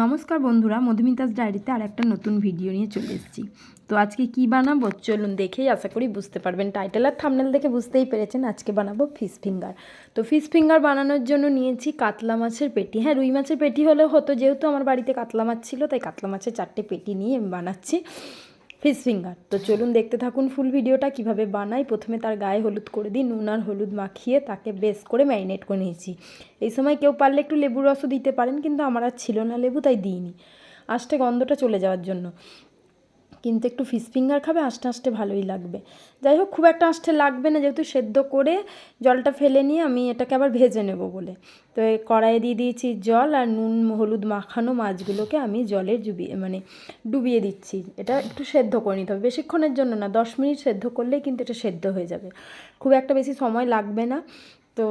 নমস্কার বন্ধুরা, মধুমিতাস ডায়েরিতে আর একটা নতুন ভিডিও নিয়ে চলে এসেছি। তো আজকে কি বানাবো? চলুন দেখেই আশা করি বুঝতে পারবেন। টাইটেল আর থামনেল দেখে বুঝতেই পেরেছেন আজকে বানাবো ফিস ফিঙ্গার তো ফিশ ফিঙ্গার বানানোর জন্য নিয়েছি কাতলা মাছের পেটি। হ্যাঁ রুই মাছের পেটি হলেও হতো, যেহেতু আমার বাড়িতে কাতলা মাছ ছিল, তাই কাতলা মাছের চারটে পেটি নিয়ে বানাচ্ছি। ফিশ ফিঙ্গার তো চলুন দেখতে থাকুন ফুল ভিডিওটা কীভাবে বানাই। প্রথমে তার গায়ে হলুদ করে দিই, নুন আর হলুদ মাখিয়ে তাকে বেশ করে ম্যারিনেট করে নিয়েছি। এই সময় কেউ পারলে একটু লেবুর রসও দিতে পারেন, কিন্তু আমার আর ছিল না লেবু, তাই দিইনি। আসতে গন্ধটা চলে যাওয়ার জন্য। কিন্তু একটু ফিশ ফিঙ্গার খাবে, আস্তে আস্তে ভালোই লাগবে। যাই হোক, খুব একটা আস্তে লাগবে না, যেহেতু সেদ্ধ করে জলটা ফেলে নিয়ে আমি এটাকে আবার ভেজে নেব বলে। তো কড়াইয়ে দিয়ে দিয়েছি জল আর নুন, হলুদ মাখানো মাছগুলোকে আমি জলে ডুবিয়ে মানে ডুবিয়ে দিচ্ছি। এটা একটু সেদ্ধ করে নিতে হবে। বেশিক্ষণের জন্য না, দশ মিনিট সেদ্ধ করলেই কিন্তু এটা সেদ্ধ হয়ে যাবে। খুব একটা বেশি সময় লাগবে না। তো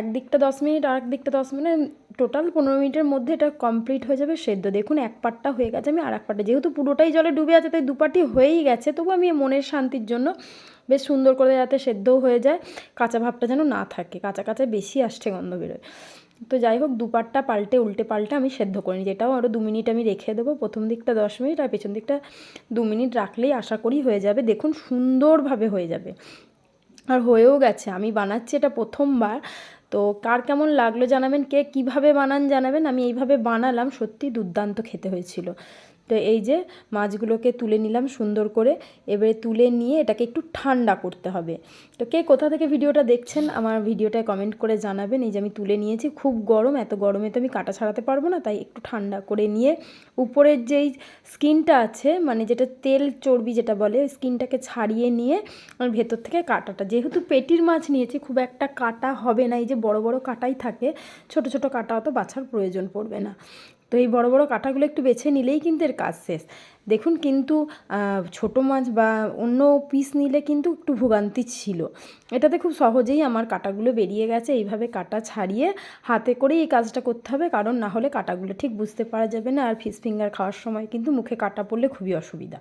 একদিকটা দশ মিনিট আর একদিকটা দশ মিনিট টোটাল পনেরো মিনিটের মধ্যে এটা কমপ্লিট হয়ে যাবে সেদ্ধ। দেখুন, এক পাটটা হয়ে গেছে, আমি আর এক পাটটা যেহেতু পুরোটাই জলে ডুবে আছে, তাই দুপাটি হয়েই গেছে, তবু আমি মনের শান্তির জন্য বেশ সুন্দর করে যাতে সেদ্ধও হয়ে যায়, কাঁচা ভাবটা যেন না থাকে, কাঁচা কাঁচা বেশি আসছে গন্ধ বেরোয়। তো যাই হোক, দুপাটটা পাল্টে, উল্টে পাল্টে আমি সেদ্ধ করে নিই, যেটাও আরও দু মিনিট আমি রেখে দেবো, প্রথম দিকটা দশ মিনিট আর পেছন দিকটা দু মিনিট রাখলেই আশা করি হয়ে যাবে। দেখুন, সুন্দরভাবে হয়ে যাবে। আর হয়েও গেছে। আমি বানাচ্ছি এটা প্রথমবার। তো কার কেমন লাগল জানাবেন? কে কীভাবে বানান জানাবেন? আমি এইভাবে বানালাম। সত্যি দুর্দান্ত খেতে হয়েছিল। তো এই যে মাছগুলোকে তুলে নিলাম সুন্দর করে। এবারে তুলে নিয়ে এটাকে একটু ঠান্ডা করতে হবে। তো কে কোথা থেকে ভিডিওটা দেখছেন আমার ভিডিওটায় কমেন্ট করে জানাবেন। এই যে আমি তুলে নিয়েছি, খুব গরম, এত গরমে তো আমি কাটা ছাড়াতে পারব না, তাই একটু ঠান্ডা করে নিয়ে উপরের যেই স্কিনটা আছে মানে যেটা তেল চর্বি যেটা বলে স্কিনটাকে ছাড়িয়ে নিয়ে আমার ভেতর থেকে কাটাটা, যেহেতু পেটির মাছ নিয়েছি, খুব একটা কাটা হবে না, এই যে বড় বড় কাটাই থাকে, ছোট ছোট কাটা অত বাছার প্রয়োজন পড়বে না। তো এই বড় বড় কাঁটাগুলো একটু বেছে নিলেই কিন্তু এর কাজ শেষ। দেখুন কিন্তু ছোট মাছ বা অন্য পিস নিলে কিন্তু একটু ভোগান্তি ছিল। এটাতে খুব সহজেই আমার কাঁটাগুলো বেরিয়ে গেছে। এইভাবে কাঁটা ছাড়িয়ে হাতে করেই এই কাজটা করতে হবে। কারণ না হলে কাটাগুলো ঠিক বুঝতে পারা যাবে না। আর ফিস ফিঙ্গার খাওয়ার সময় কিন্তু মুখে কাঁটা পড়লে খুবই অসুবিধা।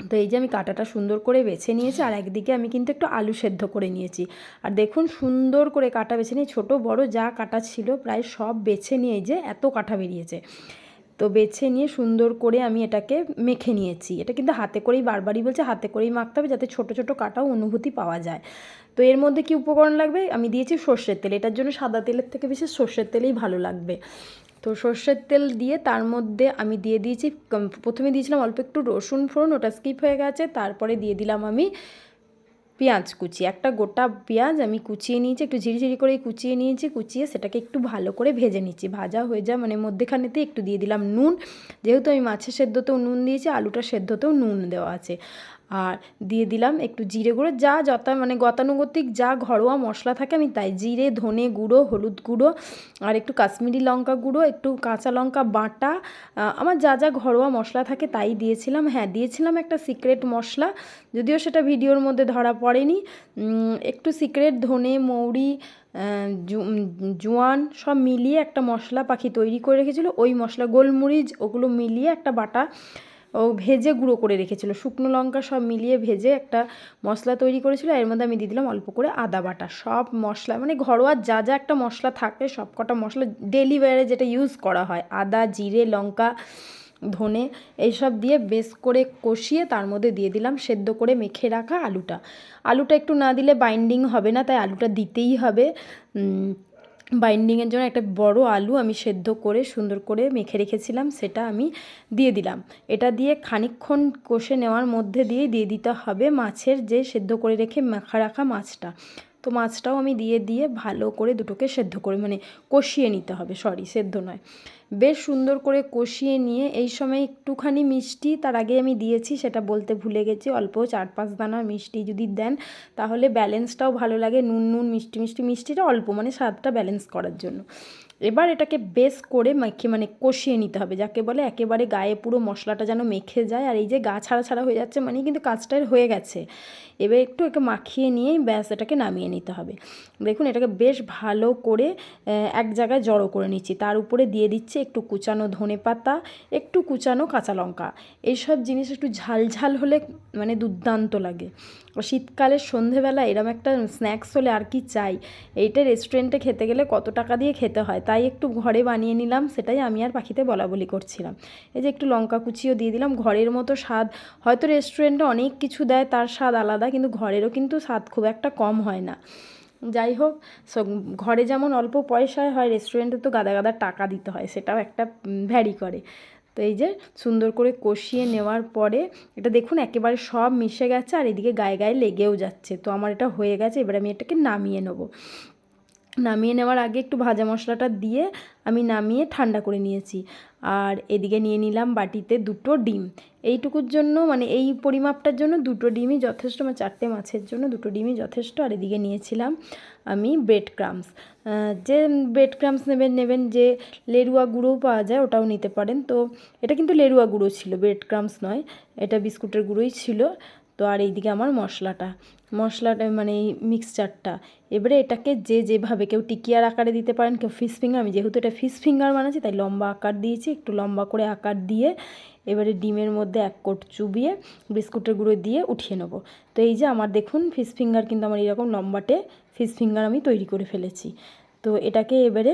তো এই যে আমি কাটাটা সুন্দর করে বেছে নিয়েছি আর একদিকে আমি কিন্তু একটু আলু সেদ্ধ করে নিয়েছি। আর দেখুন সুন্দর করে কাটা বেছে নিয়ে ছোটো, বড় যা কাটা ছিল প্রায় সব বেছে নিয়ে যে এত কাটা বেরিয়েছে। তো বেছে নিয়ে সুন্দর করে আমি এটাকে মেখে নিয়েছি। এটা কিন্তু হাতে করেই বারবারই বলছে, হাতে করেই মাখতে হবে যাতে ছোটো ছোটো কাটাও অনুভূতি পাওয়া যায়। তো এর মধ্যে কি উপকরণ লাগবে? আমি দিয়েছি সর্ষের তেল। এটার জন্য সাদা তেলের থেকে বেশি সর্ষের তেলেই ভালো লাগবে। তো সর্ষের তেল দিয়ে তার মধ্যে আমি দিয়ে দিয়েছি প্রথমে দিয়েছিলাম অল্প একটু রসুন ফোড়ন, ওটা স্কিপ হয়ে গেছে। তারপরে দিয়ে দিলাম আমি পেঁয়াজ কুচি। একটা গোটা পেঁয়াজ আমি কুচিয়ে নিয়েছি, একটু ঝিরিঝিরি করে কুচিয়ে নিয়েছি, কুচিয়ে সেটাকে একটু ভালো করে ভেজে নিচ্ছি। ভাজা হয়ে যায় মানে মধ্যেখানেতে একটু দিয়ে দিলাম নুন। যেহেতু আমি মাছের সেদ্ধতেও নুন দিয়েছি, আলুটা সেদ্ধতেও নুন দেওয়া আছে। আর দিয়ে দিলাম একটু জিরে গুঁড়ো। যা যত মানে গতানুগতিক যা ঘরোয়া মশলা থাকে আমি তাই, জিরে, ধনে গুঁড়ো, হলুদ গুঁড়ো আর একটু কাশ্মীরি লঙ্কা গুঁড়ো, একটু কাঁচা লঙ্কা বাটা আমার যা যা ঘরোয়া মশলা থাকে তাই দিয়েছিলাম। হ্যাঁ দিয়েছিলাম একটা সিক্রেট মশলা, যদিও সেটা ভিডিওর মধ্যে ধরা পড়েনি। একটু সিক্রেট ধনে, মৌরি জোয়ান সব মিলিয়ে একটা মশলা পাখি তৈরি করে রেখেছিলো। ওই মশলা গোলমরিচ ওগুলো মিলিয়ে একটা বাটা ও ভেজে গুঁড়ো করে রেখেছিলো। শুকনো লঙ্কা সব মিলিয়ে ভেজে একটা মশলা তৈরি করেছিল এর মধ্যে আমি দিয়ে দিলাম অল্প করে আদা বাটা। সব মশলা মানে ঘরোয়া যা যা একটা মশলা থাকে, সব কটা মশলা ডেলি ওয়ারে যেটা ইউজ করা হয়। আদা, জিরে, লঙ্কা, ধনে, এইসব দিয়ে বেশ করে কষিয়ে তার মধ্যে দিয়ে দিলাম সেদ্ধ করে মেখে রাখা আলুটা। আলুটা একটু না দিলে বাইন্ডিং হবে না, তাই আলুটা দিতেই হবে। বাইন্ডিংয়ের জন্য একটা বড় আলু আমি সেদ্ধ করে সুন্দর করে মেখে রেখেছিলাম, সেটা আমি দিয়ে দিলাম। এটা দিয়ে খানিক্ষণ কষে নেওয়ার মধ্যে দিয়ে দিয়ে দিতে হবে মাছের যে সেদ্ধ করে রেখে মাখা রাখা মাছটা। তো মাছটাও আমি দিয়ে দিয়ে ভালো করে দুটোকে সেদ্ধ করে মানে কষিয়ে নিতে হবে। সরি সেদ্ধ নয়। বেশ সুন্দর করে কষিয়ে নিয়ে এই সময় একটুখানি মিষ্টি তার আগে আমি দিয়েছি, সেটা বলতে ভুলে গেছি। অল্প চার পাঁচ দানা মিষ্টি যদি দেন, তাহলে ব্যালেন্সটাও ভালো লাগে। নুন নুন, মিষ্টি মিষ্টি, মিষ্টিটা অল্প মানে স্বাদটা ব্যালেন্স করার জন্য। এবার এটাকে বেশ করে মেখে মানে কষিয়ে নিতে হবে। যাকে বলে একেবারে গায়ে পুরো মশলাটা যেন মেখে যায়। আর এই যে গা ছাড়া ছাড়া হয়ে যাচ্ছে মানে কিন্তু কাজটার হয়ে গেছে। এবার একটু একে মাখিয়ে নিয়েই ব্যাস এটাকে নামিয়ে নিতে হবে। দেখুন, এটাকে বেশ ভালো করে এক জায়গায় জড়ো করে নিচ্ছি। তার উপরে দিয়ে দিচ্ছে একটু কুচানো ধনে পাতা, একটু কুচানো কাঁচা লঙ্কা। এইসব জিনিস একটু ঝাল ঝাল হলে মানে দুর্দান্ত লাগে। শীতকালের সন্ধেবেলা এরম একটা স্ন্যাক্স হলে আর কি চাই? এইটা রেস্টুরেন্টে খেতে গেলে কত টাকা দিয়ে খেতে হয়? তাই একটু ঘরে বানিয়ে নিলাম, সেটাই আমি আর পাখিতে বলা বলি করছিলাম। এই যে একটু লঙ্কা কুচিও দিয়ে দিলাম, ঘরের মতো স্বাদ। হয়তো রেস্টুরেন্টে অনেক কিছু দেয়, তার স্বাদ আলাদা, কিন্তু ঘরেরও কিন্তু স্বাদ খুব একটা কম হয় না। যাই হোক ঘরে যেমন অল্প পয়সায় হয় রেস্টুরেন্টে তো গাদা গাদা টাকা দিতে হয়, সেটাও একটা ভ্যারি করে। তো এই যে সুন্দর করে কষিয়ে নেওয়ার পরে এটা দেখুন একেবারে সব মিশে গেছে আর এদিকে গায়ে গায়ে লেগেও যাচ্ছে। তো আমার এটা হয়ে গেছে, এবার আমি এটাকে নামিয়ে নেব। নামিয়ে নেওয়ার আগে একটু ভাজা মশলাটা দিয়ে আমি নামিয়ে ঠান্ডা করে নিয়েছি। আর এদিকে নিয়ে নিলাম বাটিতে দুটো ডিম। এইটুকুর জন্য মানে এই পরিমাপটার জন্য দুটো ডিমই যথেষ্ট মানে চারটে মাছের জন্য দুটো ডিমই যথেষ্ট। আর এদিকে নিয়েছিলাম আমি ব্রেড ক্রামস যে ব্রেড ক্রামস নেবেন নেবেন যে লেরুয়া গুঁড়োও পাওয়া যায়, ওটাও নিতে পারেন। তো এটা কিন্তু লেরুয়া গুঁড়ো ছিল ব্রেড ক্রামস নয়, এটা বিস্কুটের গুঁড়োই ছিল। তো আর এইদিকে আমার মশলাটা মশলাটা মানে এই মিক্সচারটা এবারে এটাকে যে যেভাবে কেউ টিকিয়ার আকারে দিতে পারেন, কেউ ফিশ ফিঙ্গার আমি যেহেতু এটা ফিশ ফিঙ্গার বানাচ্ছি, তাই লম্বা আকার দিয়েছি, একটু লম্বা করে আকার দিয়ে এবারে ডিমের মধ্যে এক কোট চুবিয়ে বিস্কুটের গুঁড়ো দিয়ে উঠিয়ে নেব। তো এই যে আমার দেখুন ফিশ ফিঙ্গার কিন্তু আমার এরকম লম্বাটে ফিশ ফিঙ্গার আমি তৈরি করে ফেলেছি। তো এটাকে এবারে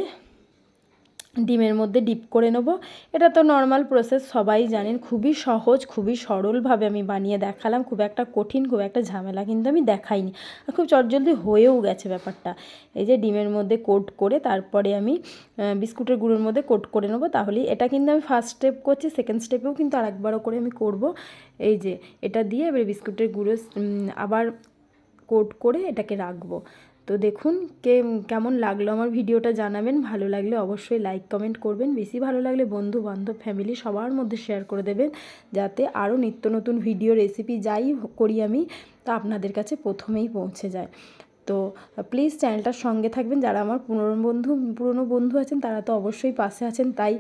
ডিমের মধ্যে ডিপ করে নেব। এটা তো নর্মাল প্রসেস সবাই জানেন। খুবই সহজ, খুবই সরলভাবে আমি বানিয়ে দেখালাম। খুব একটা কঠিন, খুব একটা ঝামেলা কিন্তু আমি দেখাইনি। খুব চটজলদি হয়েও গেছে ব্যাপারটা। এই যে ডিমের মধ্যে কোট করে তারপরে আমি বিস্কুটের গুঁড়োর মধ্যে কোট করে নেব। তাহলেই এটা কিন্তু আমি ফার্স্ট স্টেপ করছি সেকেন্ড স্টেপেও কিন্তু আরেকবারও করে আমি করব। এই যে এটা দিয়ে এবারে বিস্কুটের গুঁড়ো আবার কোট করে এটাকে রাখব। তো দেখুন, কে, কেমন লাগল আমার ভিডিওটা জানাবেন। ভালো লাগলে অবশ্যই লাইক কমেন্ট করবেন। বেশি ভালো লাগলে বন্ধু বান্ধব ফ্যামিলি সবার মধ্যে শেয়ার করে দেবেন, যাতে আরও নিত্য নতুন ভিডিও রেসিপি যাই করি আমি, তা আপনাদের কাছে প্রথমেই পৌঁছে যায়। তো প্লিজ চ্যানেলটার সঙ্গে থাকবেন। যারা আমার পুরনো বন্ধু পুরনো বন্ধু আছেন, তারা তো অবশ্যই পাশে আছেন। তাই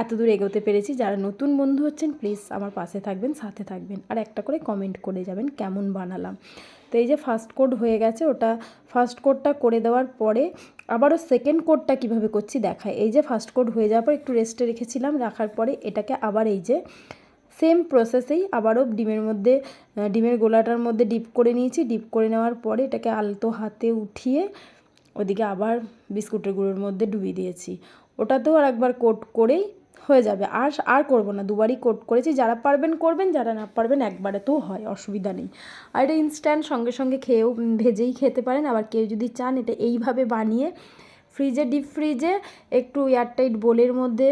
এত দূর এগোতে পেরেছি। যারা নতুন বন্ধু হচ্ছেন প্লিজ আমার পাশে থাকবেন, সাথে থাকবেন। আর একটা করে কমেন্ট করে যাবেন, কেমন বানালাম। তো এই যে ফার্স্ট কোড হয়ে গেছে, ওটা ফার্স্ট কোডটা করে দেওয়ার পরে আবারও সেকেন্ড কোডটা কীভাবে করছি দেখায় এই যে ফার্স্ট কোড হয়ে যাওয়ার পর একটু রেস্টে রেখেছিলাম, রাখার পরে এটাকে আবার এই যে সেম প্রসেসেই আবারও ডিমের মধ্যে ডিমের গোলাটার মধ্যে ডিপ করে নিয়েছি। ডিপ করে নেওয়ার পরে এটাকে আলতো হাতে উঠিয়ে ওদিকে আবার বিস্কুটের গুঁড়োর মধ্যে ডুবিয়ে দিয়েছি। ওটাতেও আর একবার কোট করেই হয়ে যাবে। আর আর করব না। দুবারই কোট করেছি। যারা পারবেন, করবেন। যারা না পারবেন একবারে তো হয়। অসুবিধা নেই। আর এটা ইনস্ট্যান্ট সঙ্গে সঙ্গে খেয়েও ভেজেই খেতে পারেন। আবার কেউ যদি চান এটা এইভাবে বানিয়ে ফ্রিজে, ডিপ ফ্রিজে একটু এয়ারটাইট বোলের মধ্যে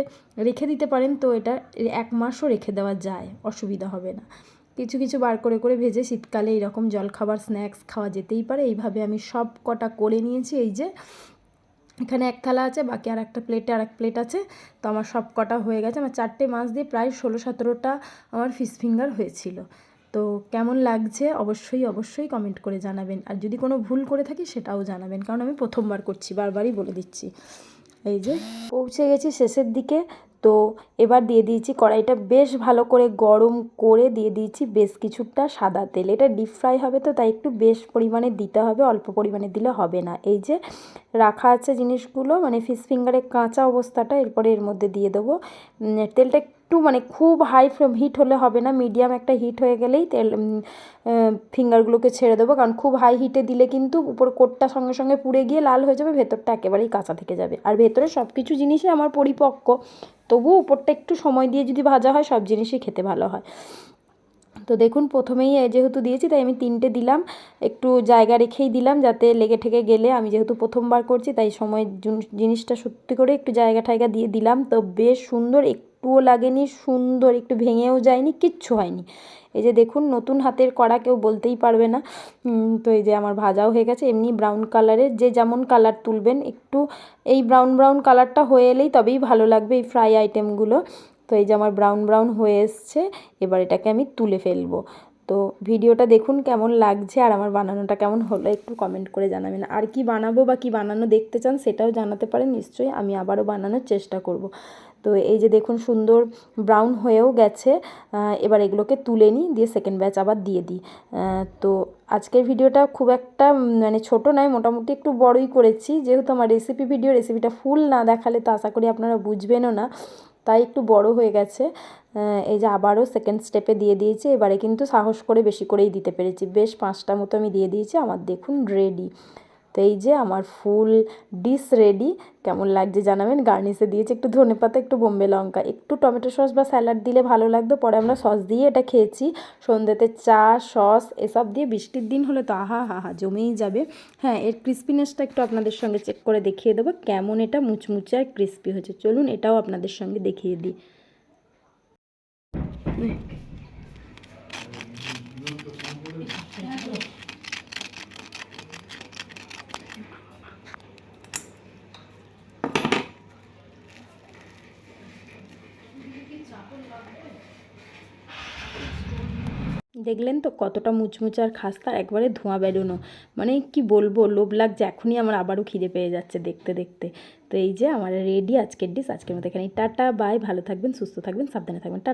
রেখে দিতে পারেন তো এটা এক মাসও রেখে দেওয়া যায়, অসুবিধা হবে না। কিছু কিছু বার করে করে ভেজে শীতকালে এরকম জলখাবার, স্ন্যাক্স খাওয়া যেতেই পারে। এইভাবে আমি সব কটা করে নিয়েছি, এই যে এখানে এক থালা আছে, বাকি আর একটা প্লেটে আর এক প্লেট আছে। তো আমার সব কটা হয়ে গেছে। আমার চারটে মাছ দিয়ে প্রায় ষোলো, সতেরোটা আমার ফিশ ফিঙ্গার হয়েছিল। তো কেমন লাগছে? অবশ্যই অবশ্যই কমেন্ট করে জানাবেন। আর যদি কোনো ভুল করে থাকি, সেটাও জানাবেন। কারণ আমি প্রথমবার করছি, বারবারই বলে দিচ্ছি। এই যে, পৌঁছে গেছি শেষের দিকে। তো এবার দিয়ে দিয়েছি কড়াইটা। বেশ ভালো করে গরম করে দিয়ে দিয়েছি বেশ কিছুটা সাদা তেল। এটা ডিপ ফ্রাই হবে তো, তাই একটু বেশ পরিমাণে দিতে হবে। অল্প পরিমাণে দিলে হবে না। এই যে, রাখা আছে জিনিসগুলো মানে ফিশ ফিঙ্গারের কাঁচা অবস্থাটা, এরপরে এর মধ্যে দিয়ে দেবো। তেলটা একটু মানে খুব হাই ফ্লেম হিট হলে হবে না মিডিয়াম একটা হিট হয়ে গেলেই তেল ফিঙ্গারগুলোকে ছেড়ে দেবো। কারণ খুব হাই হিটে দিলে কিন্তু উপর কোটটা সঙ্গে সঙ্গে পুড়ে গিয়ে লাল হয়ে যাবে, ভেতরটা একেবারেই কাঁচা থেকে যাবে। আর ভেতরে সব কিছু জিনিসই আমার পরিপক্ক। তবুও উপরটা একটু সময় দিয়ে যদি ভাজা হয়, সব জিনিসই খেতে ভালো হয়। তো দেখুন, প্রথমেই যেহেতু দিয়েছি, তাই আমি তিনটে দিলাম। একটু জায়গা রেখেই দিলাম যাতে লেগে ঠেকে গেলে। আমি যেহেতু প্রথমবার করছি, তাই সময় জিনিসটা সত্যি করে একটু জায়গা ঠায়গা দিয়ে দিলাম। তো বেশ সুন্দর একটুও লাগেনি, সুন্দর, একটু ভেঙেও যায়নি, কিচ্ছু হয়নি। এই যে দেখুন, নতুন হাতের কড়া কেউ বলতেই পারবে না। তো এই যে আমার ভাজাও হয়ে গেছে, এমনি ব্রাউন কালারের যে যেমন কালার তুলবেন, একটু এই ব্রাউন ব্রাউন কালারটা হয়ে এলেই তবেই ভালো লাগবে এই ফ্রাই আইটেমগুলো তো এই যে আমার ব্রাউন ব্রাউন হয়ে এসছে, এবার এটাকে আমি তুলে ফেলব। তো ভিডিওটা দেখুন কেমন লাগছে আর আমার বানানোটা কেমন হলো, একটু কমেন্ট করে জানাবেন। আর কি বানাবো বা কি বানানো দেখতে চান সেটাও জানাতে পারেন, নিশ্চয়ই আমি আবারও বানানোর চেষ্টা করব। তো এই যে দেখুন সুন্দর ব্রাউন হয়েও গেছে এবার এগুলোকে তুলে নিই, দিয়ে সেকেন্ড ব্যাচ আবার দিয়ে দিই। তো আজকের ভিডিওটা খুব একটা মানে ছোট নয়, মোটামুটি একটু বড়ই করেছি। যেহেতু আমার রেসিপি ভিডিও রেসিপিটা ফুল না দেখালে তো আশা করি আপনারা বুঝবেনও না, তাই একটু বড় হয়ে গেছে। এই যে আবারও সেকেন্ড স্টেপে দিয়ে দিয়েছি, এবারে কিন্তু সাহস করে বেশি করেই দিতে পেরেছি। বেশ পাঁচটা মতো আমি দিয়ে দিয়েছি, আমার দেখুন রেডি তো এই যে আমার ফুল ডিশ রেডি কেমন লাগছে জানাবেন? গার্নিশে দিয়েছি একটু ধনেপাতা একটু বোম্বে লঙ্কা, একটু টমেটো সস বা স্যালাড দিলে ভালো লাগতো। পরে আমরা সস দিয়ে এটা খেয়েছি। সন্ধ্যেতে চা, সস এসব দিয়ে বৃষ্টির দিন হলে তো আহা, হা হা, জমেই যাবে। হ্যাঁ এর ক্রিস্পিনেসটা একটু আপনাদের সঙ্গে চেক করে দেখিয়ে দেবো। কেমন এটা মুচমুচে আর ক্রিস্পি হয়েছে। চলুন এটাও আপনাদের সঙ্গে দেখিয়ে দিই। দেখলেন তো কতটা মুচমুচে আর খাস্তা একবারে ধোঁয়া বেরোনো। মানে কি বলব, লোভ লাগছে, এখনই আমার আবারও খিদে পেয়ে যাচ্ছে দেখতে দেখতে। তো এই যে আমার রেডি আজকের ডিশ আজকের মতো এখানে টাটা, বাই, ভালো থাকবেন, সুস্থ থাকবেন, সাবধানে থাকবেন। টাটা।